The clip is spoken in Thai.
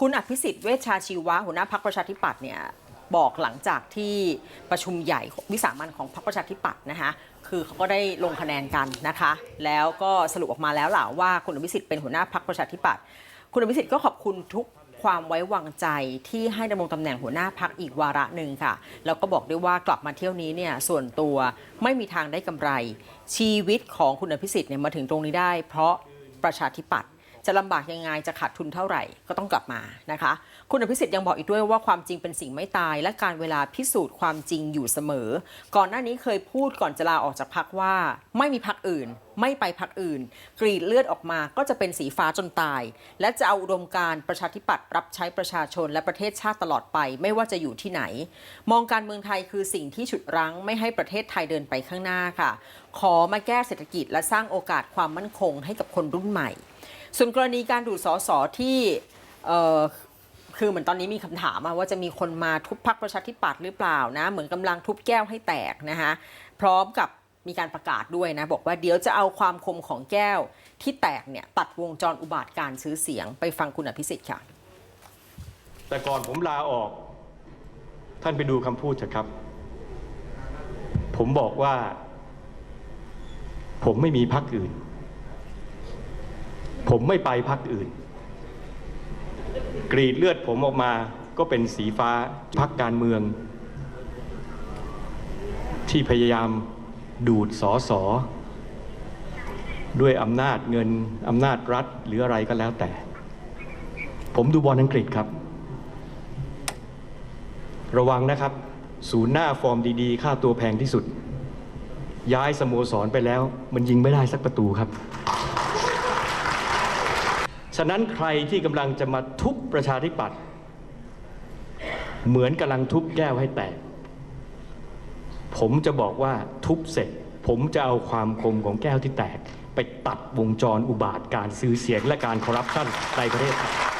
คุณอภิสิทธิ์เวชชาชีวะหัวหน้าพักประชาธิปัตย์เนี่ยบอกหลังจากที่ประชุมใหญ่วิสามันของพรรคประชาธิปัตย์นะคะคือเขาก็ได้ลงคะแนนกันนะคะ แล้วก็สรุปออกมาแล้วล่ะว่าคุณอภิสิทธิ์เป็นหัวหน้าพักประชาธิปัตย์คุณอภิสิทธิ์ก็ขอบคุณทุกความไว้วางใจที่ให้ดำรงตำแหน่งหัวหน้าพักอีกวาระหนึ่งค่ะ แล้วก็บอกด้วยว่ากลับมาเที่ยวนี้เนี่ยส่วนตัวไม่มีทางได้กำไร ชีวิตของคุณอภิสิทธิ์เนี่ยมาถึงตรงนี้ได้ เพราะประชาธิปัตย์ จะลำบากยังไงจะขาดทุนเท่าไหร่ก็ต้องกลับมานะคะ คุณอภิสิทธิ์ยังบอกอีกด้วยว่าความจริงเป็นสิ่งไม่ตาย และการเวลาพิสูจน์ความจริงอยู่เสมอ ก่อนหน้านี้เคยพูดก่อนจะลาออกจากพักว่า ไม่มีพักอื่น ไม่ไปพักอื่น กรีดเลือดออกมาก็จะเป็นสีฟ้าจนตาย และจะเอาอุดมการประชาธิปัตย์รับใช้ประชาชนและประเทศชาติตลอดไป ไม่ว่าจะอยู่ที่ไหน มองการเมืองไทยคือสิ่งที่ฉุดรั้ง ไม่ให้ประเทศไทยเดินไปข้างหน้าค่ะ ขอมาแก้เศรษฐกิจและสร้างโอกาสความมั่นคงให้กับคนรุ่นใหม่ ส่วนกรณีการดูดสอสอที่คือเหมือนตอนนี้มีคำถามว่าจะมีคนมาทุบพักประชาธิปัตย์หรือเปล่านะเหมือนกำลังทุบแก้วให้แตกนะคะพร้อมกับมีการประกาศด้วยนะ บอกว่าเดี๋ยวจะเอาความคมของแก้วที่แตกเนี่ยตัดวงจรอุบาทการซื้อเสียงไปฟังคุณอภิสิทธิ์ค่ะ แต่ก่อนผมลาออก ท่านไปดูคำพูดเถอะครับ ผมบอกว่า ผมไม่มีพักอื่น ผมไม่ไปพักอื่น กรีดเลือดผมออกมาก็เป็นสีฟ้าพักการเมือง ที่พยายามดูดสอสอด้วยอำนาจเงินอำนาจรัฐหรืออะไรก็แล้วแต่ ผมดูบอลอังกฤษครับ ระวังนะครับ ศูนย์หน้าฟอร์มดีๆ ค่าตัวแพงที่สุด ย้ายสโมสรไปแล้ว มันยิงไม่ได้สักประตูครับ ฉะนั้นใครที่กำลังจะมาทุบประชาธิปัตย์เหมือนกำลังทุบแก้วให้แตก ผมจะบอกว่าทุบเสร็จ ผมจะเอาความคมของแก้วที่แตก ไปตัดวงจรอุบาทการซื้อเสียงและการคอร์รัปชันในประเทศไทย